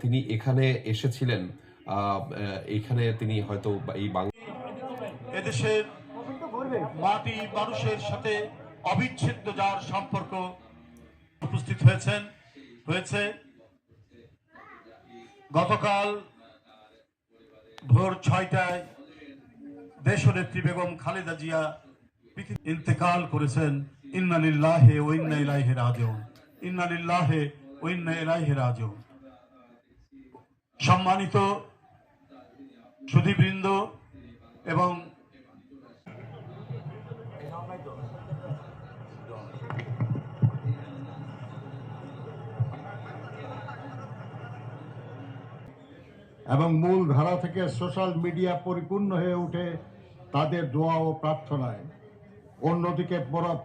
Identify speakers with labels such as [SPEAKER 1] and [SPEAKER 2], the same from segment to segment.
[SPEAKER 1] তিনি এখানে এসেছিলেন আহ, তিনি হয়তো এই
[SPEAKER 2] এদেশের মাটি মানুষের সাথে অবিচ্ছেদ্য যার সম্পর্ক উপস্থিত হয়েছেন হয়েছে। গতকাল ভোর ছয়টায় দেশনেত্রী বেগম খালেদা জিয়া ইন্তেকাল করেছেন। ইন্নালিল্লাহে ও ইন্না রাজিউন। ইন্নালিল্লাহে ও ইন্না রাজিউন। সম্মানিত সুধীবৃন্দ এবং
[SPEAKER 3] এবং মূল ধারা থেকে সোশ্যাল মিডিয়া পরিপূর্ণ হয়ে ওঠে তাদের দোয়া ও প্রার্থনায়। অন্যদিকে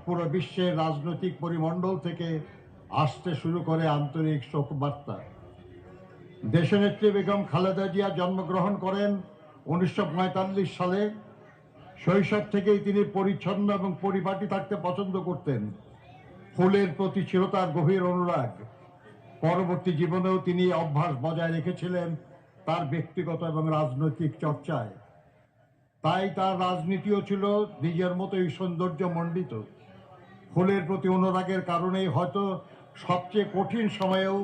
[SPEAKER 3] পুরো বিশ্বের রাজনৈতিক পরিমণ্ডল থেকে আসতে শুরু করে আন্তরিক শোক বার্তা দেশনেত্রী বেগম খালেদা জিয়া জন্মগ্রহণ করেন উনিশশো পঁয়তাল্লিশ সালে। শৈশব থেকেই তিনি পরিচ্ছন্ন এবং পরিপাটি থাকতে পছন্দ করতেন। ফুলের প্রতি ছিল তার গভীর অনুরাগ। পরবর্তী জীবনেও তিনি অভ্যাস বজায় রেখেছিলেন তার ব্যক্তিগত এবং রাজনৈতিক চর্চায়। তাই তার রাজনীতিও ছিল নিজের মতোই সৌন্দর্য মণ্ডিত ফুলের প্রতি অনুরাগের কারণেই হয়তো সবচেয়ে কঠিন সময়েও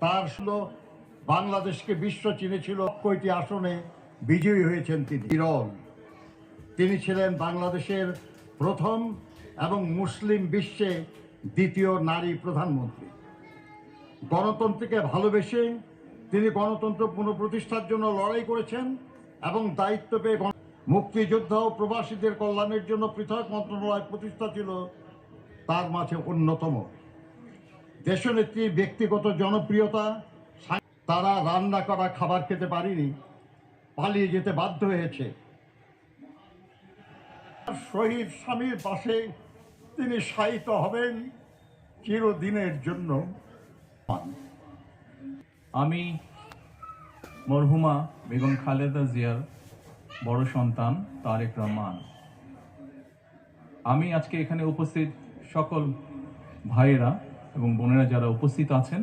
[SPEAKER 3] তার ছিল বাংলাদেশকে বিশ্ব চিনেছিল কয়টি আসনে বিজয়ী হয়েছেন তিনি। বিরল। তিনি ছিলেন বাংলাদেশের প্রথম এবং মুসলিম বিশ্বে দ্বিতীয় নারী প্রধানমন্ত্রী। গণতন্ত্রকে ভালোবেসে তিনি গণতন্ত্র পুনঃপ্রতিষ্ঠার জন্য লড়াই করেছেন এবং দায়িত্ব পেয়ে মুক্তিযোদ্ধা ও প্রবাসীদের কল্যাণের জন্য পৃথক মন্ত্রণালয় প্রতিষ্ঠা ছিল তার মাঝে অন্যতম। দেশনেত্রীর ব্যক্তিগত জনপ্রিয়তা তারা রান্না করা খাবার খেতে পারিনি, পালিয়ে যেতে বাধ্য হয়েছে। শহীদ স্বামীর পাশে তিনি শায়িত হবেন চিরদিনের জন্য।
[SPEAKER 4] আমি মরহুমা বেগম খালেদা জিয়ার বড় সন্তান তারেক রহমান। আমি আজকে এখানে উপস্থিত সকল ভাইয়েরা এবং বোনেরা যারা উপস্থিত আছেন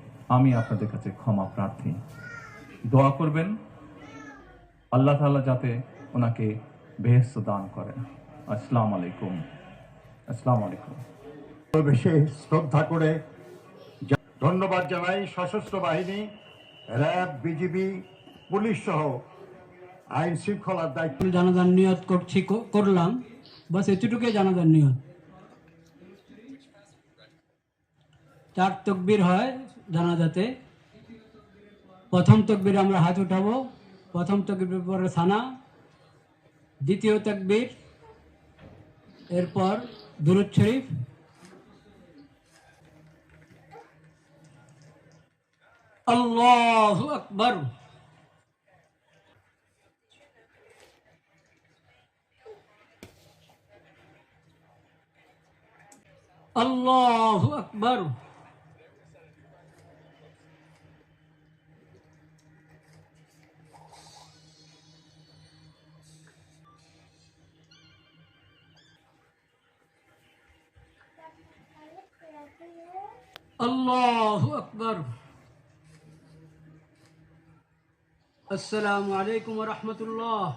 [SPEAKER 4] আমি আপনাদের কাছে ক্ষমা প্রার্থী। দোয়া করবেন। আল্লাহ তাআলা যাতে ওনাকে বেহেস্ত দান করেন। আসসালামু আলাইকুম। আসসালামু আলাইকুম।
[SPEAKER 3] বেশি শ্রদ্ধা করে ধন্যবাদ জানাই সশস্ত্র বাহিনী র্যাব বিজিবি পুলিশ সহ আইন শৃঙ্খলার দায়িত্ব।
[SPEAKER 5] জানাজার নিয়ত করছি ক- করলাম। বাস এতটুকুই জানাজার নিয়ত। চার তকবির হয় জানাজাতে প্রথম তকবির আমরা হাত উঠাবো। প্রথম তকবির পরে সানা, দ্বিতীয় তকবির, এরপর দুরুদ শরীফ। আল্লাহু আকবার। আল্লাহু আকবার। আল্লাহু আকবার। আসসালামু আলাইকুম রাহমাতুল্লাহ।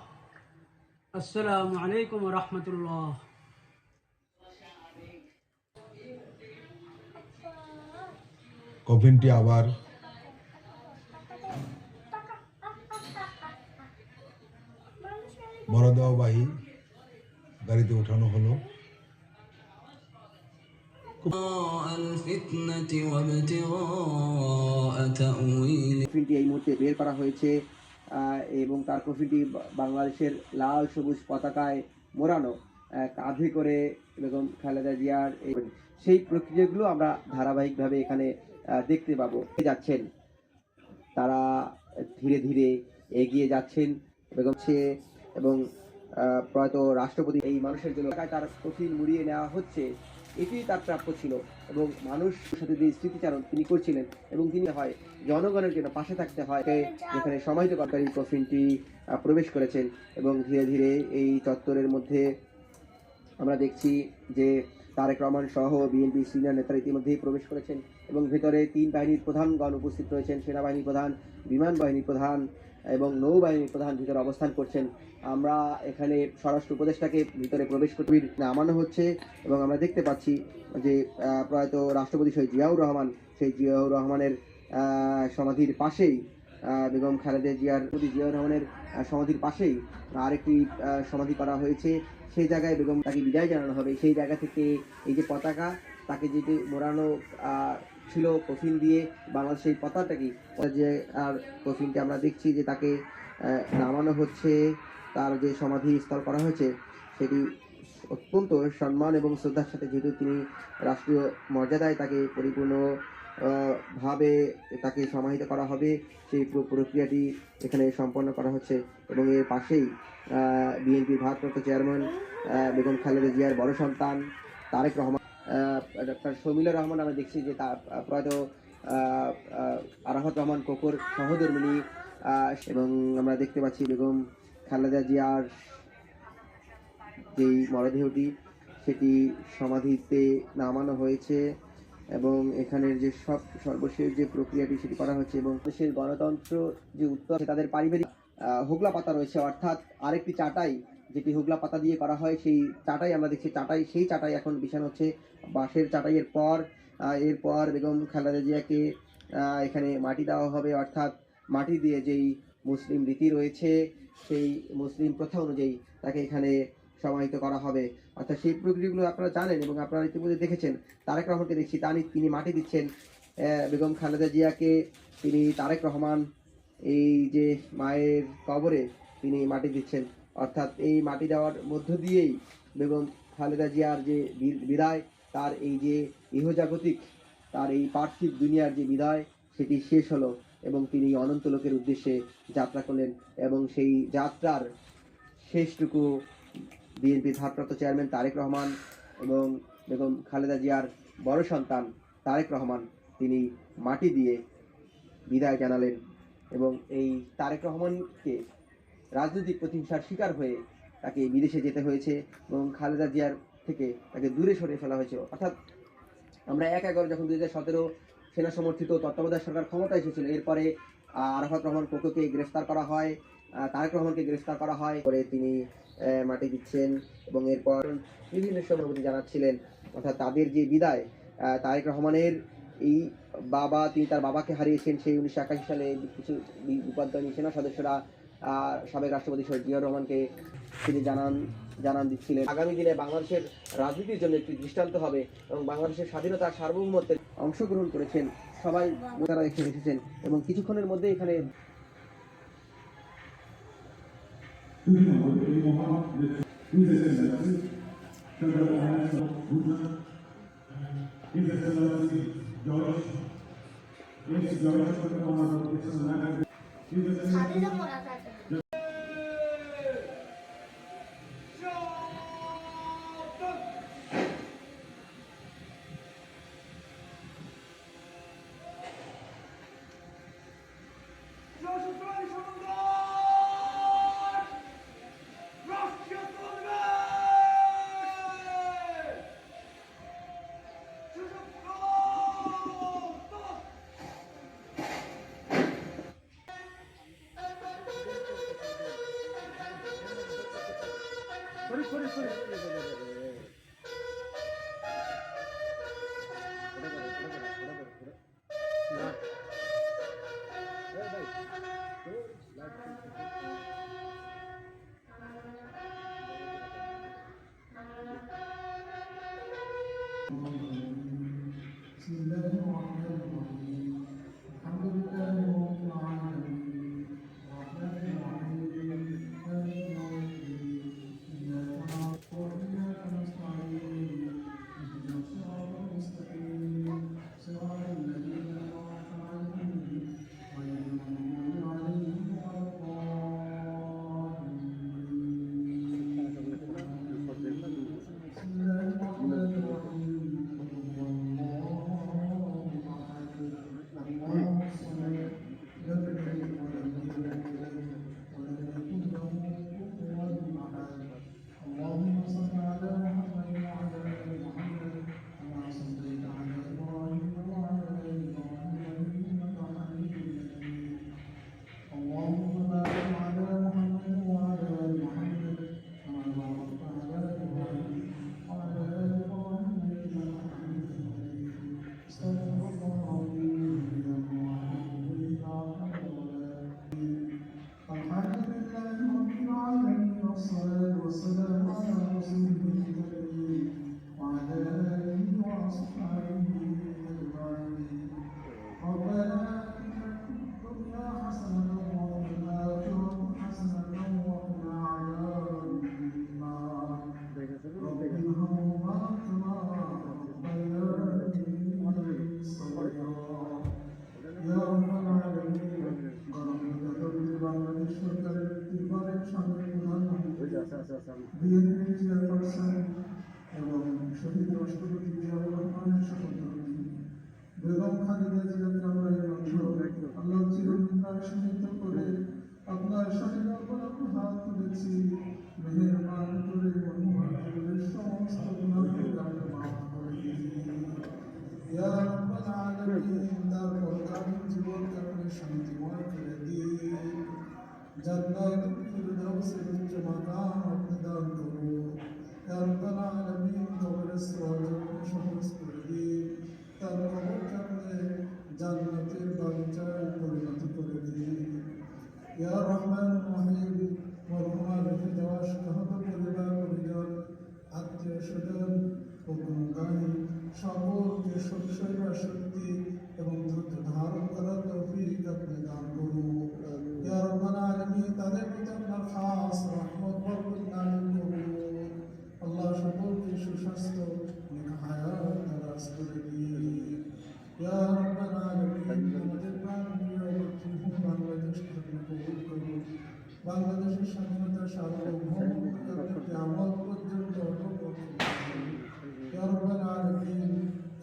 [SPEAKER 5] আসসালামু আলাইকুম রাহমাতুল্লাহ।
[SPEAKER 6] কফিনটি আবার মরদেহবাহী গাড়িতে ওঠানো হলো।
[SPEAKER 7] কফিলটি এই মুহূর্তে বের করা হয়েছে এবং তার কফিলটি বাংলাদেশের লাল সবুজ পতাকায় মোড়ানো কাঁধে করে বেগম খালেদা জিয়ার সেই প্রক্রিয়াগুলো আমরা ধারাবাহিকভাবে এখানে দেখতে পাবো। যাচ্ছেন। তারা ধীরে ধীরে এগিয়ে যাচ্ছেন বেগম এবং প্রয়াত রাষ্ট্রপতি এই মানুষের জন্য। তার কফিল মুড়িয়ে নেওয়া হচ্ছে। এটি তার প্রাপ্য ছিল এবং মানুষ সাথে যে স্মৃতিচারণ তিনি করছিলেন এবং তিনি হয় জনগণের জন্য পাশে থাকতে হয় যেখানে সমাহিত কর্তারি কফিনটি প্রবেশ করেছেন এবং ধীরে ধীরে এই চত্বরের মধ্যে আমরা দেখছি যে তারেক রহমান সহ বিএনপি সিনিয়র নেতারা ইতিমধ্যেই প্রবেশ করেছেন এবং ভেতরে তিন বাহিনীর প্রধানগণ উপস্থিত রয়েছেন সেনাবাহিনী প্রধান বিমান বাহিনী প্রধান এবং নৌবাহিনীর প্রধান ভিতরে অবস্থান করছেন। আমরা এখানে স্বরাষ্ট্র উপদেষ্টাকে ভিতরে প্রবেশ করতে নামানো হচ্ছে এবং আমরা দেখতে পাচ্ছি যে প্রয়াত রাষ্ট্রপতি শহীদ জিয়াউর রহমান, সেই জিয়াউর রহমানের সমাধির পাশেই বেগম খালেদা জিয়ার প্রতি জিয়াউর রহমানের সমাধির পাশেই আরেকটি সমাধি করা হয়েছে। সেই জায়গায় বেগম তাকে বিদায় জানানো হবে। সেই জায়গা থেকে এই যে পতাকা, তাকে যেটি মোড়ানো ছিল কফিন দিয়ে, বাংলাদেশের এই পতাকাটি যে, আর কফিনটি আমরা দেখছি যে তাকে নামানো হচ্ছে। তার যে সমাধি স্থল করা হয়েছে সেটি অত্যন্ত সম্মান এবং শ্রদ্ধার সাথে যেহেতু তিনি রাষ্ট্রীয় মর্যাদায় তাকে পরিপূর্ণ ভাবে তাকে সমাহিত করা হবে সেই পুরো প্রক্রিয়াটি এখানে সম্পন্ন করা হচ্ছে এবং এর পাশেই বিএনপির ভারপ্রাপ্ত চেয়ারম্যান বেগম খালেদা জিয়ার বড় সন্তান তারেক রহমান ডক্টর শমিলা রহমান আমরা দেখছি যে তার প্রয়াত আহ, রহমান কোকর সহধর্মিনী এবং আমরা দেখতে পাচ্ছি বেগম খালেদা জিয়ার যেই মরদেহটি, সেটি সমাধিতে নামানো হয়েছে এবং এখানের যে সব সর্বশেষ যে প্রক্রিয়াটি সেটি করা হচ্ছে এবং দেশের গণতন্ত্র যে উত্তর তাদের পারিবারিক হোগলা পাতা রয়েছে। অর্থাৎ আরেকটি চাটাই, যেটি হোগলা পাতা দিয়ে করা হয়, সেই চাটাই আমরা দেখছি, চাটাই, সেই চাটাই এখন বিছানো হচ্ছে। বাঁশের চাটাইয়ের পর এরপর বেগম খালেদা জিয়াকে এখানে মাটি দেওয়া হবে। অর্থাৎ মাটি দিয়ে যেই মুসলিম রীতি রয়েছে, সেই মুসলিম প্রথা অনুযায়ী তাকে এখানে সমাহিত করা হবে। অর্থাৎ সেই প্রক্রিয়াগুলো আপনারা জানেন এবং আপনারা ইতিমধ্যে দেখেছেন। তারেক রহমানকে দেখছি, তানি, তিনি মাটি দিচ্ছেন। বেগম খালেদা জিয়াকে তিনি তারেক রহমান, এই যে মায়ের কবরে তিনি মাটি দিচ্ছেন। অর্থাৎ এই মাটি দেওয়ার মধ্য দিয়েই বেগম খালেদা জিয়ার যে বিদায়, তার এই যে ইহজাগতিক, তার এই পার্থিব দুনিয়ার যে বিদায়, সেটি শেষ হলো। এবং তিনি অনন্ত লোকের উদ্দেশ্যে যাত্রা করলেন এবং সেই যাত্রার শেষটুকু বিএনপির ভারপ্রাপ্ত চেয়ারম্যান তারেক রহমান এবং বেগম খালেদা জিয়ার বড় সন্তান তারেক রহমান তিনি মাটি দিয়ে বিদায় জানালেন এবং এই তারেক রহমানকে রাজনৈতিক প্রতিহিংসার শিকার হয়ে তাকে বিদেশে যেতে হয়েছে এবং খালেদা জিয়ার থেকে তাকে দূরে সরিয়ে ফেলা হয়েছে অর্থাৎ আমরা এক এগারো যখন দুই হাজার সতেরো সেনা সমর্থিত তত্ত্বাবধায়ক সরকার ক্ষমতায় এসেছিল। এরপরে আরাফাত রহমান কোকোকে গ্রেফতার করা হয় তারেক রহমানকে গ্রেফতার করা হয়, পরে তিনি মাটি দিচ্ছেন এবং এরপর বিভিন্ন সভাপতি জানাচ্ছিলেন। অর্থাৎ তাদের যে বিদায় তারেক রহমানের এই বাবা, তিনি তার বাবাকে হারিয়েছেন, সেই উনিশশো একাশি সালে কিছু উপাধ্যায়ী সেনা সদস্যরা সাবেক রাষ্ট্রপতি শহীদ জিয়া রহমানকে তিনি জানান জানান দিচ্ছিলেন। আগামী দিনে বাংলাদেশের রাজনীতির জন্য একটি দৃষ্টান্ত হবে এবং বাংলাদেশের স্বাধীনতা সার্বভৌমত্বের অংশগ্রহণ করেছেন। সবাই তারা এখানে এসেছেন এবং কিছুক্ষণের মধ্যে এখানে
[SPEAKER 2] George, yes, George, 啥
[SPEAKER 8] 들좀몰라서 하.
[SPEAKER 9] সরকারের পূর্বাবেন সাবেক প্রধানমন্ত্রী বিএনপি চেয়ারপারসন এবং শহীদ রাষ্ট্রপতি জিয়াউর রহমানের শপথগ্রহণ বেগম খালেদা জিয়াকে আমরা এই অংশ আল্লাহ করে আপনার শরীর অবলম্বন হাত তুলেছি মেহেরবান করে মনোমান করে সমস্ত গুণাকে আমরা মাফ করে দিই তারপর ইয়া রাব্বাল আলামিন কবরের সিরাজ আপনি দিন তার কবরকে আপনি জান্নাতের বাগিচায় পরিণত করে দিন ইয়া রহমান রহিম মরহুমা রেখে পরিজন আত্মীয় স্বজন হুকুমগামী সকলকে সৎসৈব, শক্তি এবং ধারণ করার তৌফিক আপনি দান করুন। ইয়া রব্বাল আলামিন তাদের প্রতি আপনার খাস রহমত বরকত নাজিল করুন আল্লাহ সকলকে সুস্বাস্থ্য নেক হায়াত দারাজ করে দিন ইয়া রব্বাল কবুল করুন। বাংলাদেশের স্বাধীনতা সার্বভৌমত্বকে কিয়ামত পর্যন্ত অটল আলামিন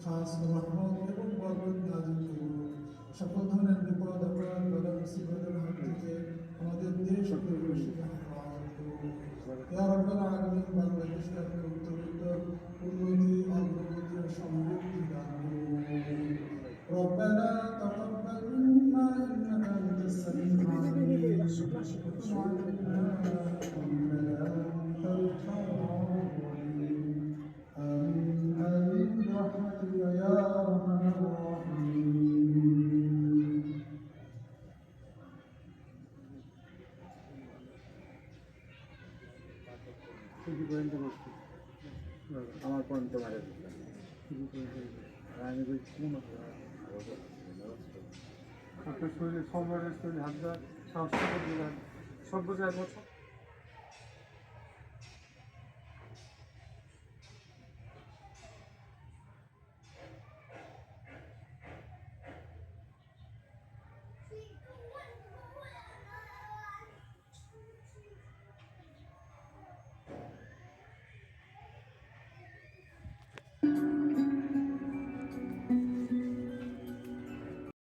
[SPEAKER 9] খাস রহমত এবং বরকত নাজিল করুন। সকল ধরনের বিপদ হাত থেকে আমাদের দেশ সকলকে সেখানে রব্বানা আলামিন বাংলাদেশকে আপনি উন্নতি অগ্রগতি ও সমৃদ্ধি দান করুন
[SPEAKER 10] রব্বানা তখন
[SPEAKER 9] আপনার শরীরে সবার শরীরে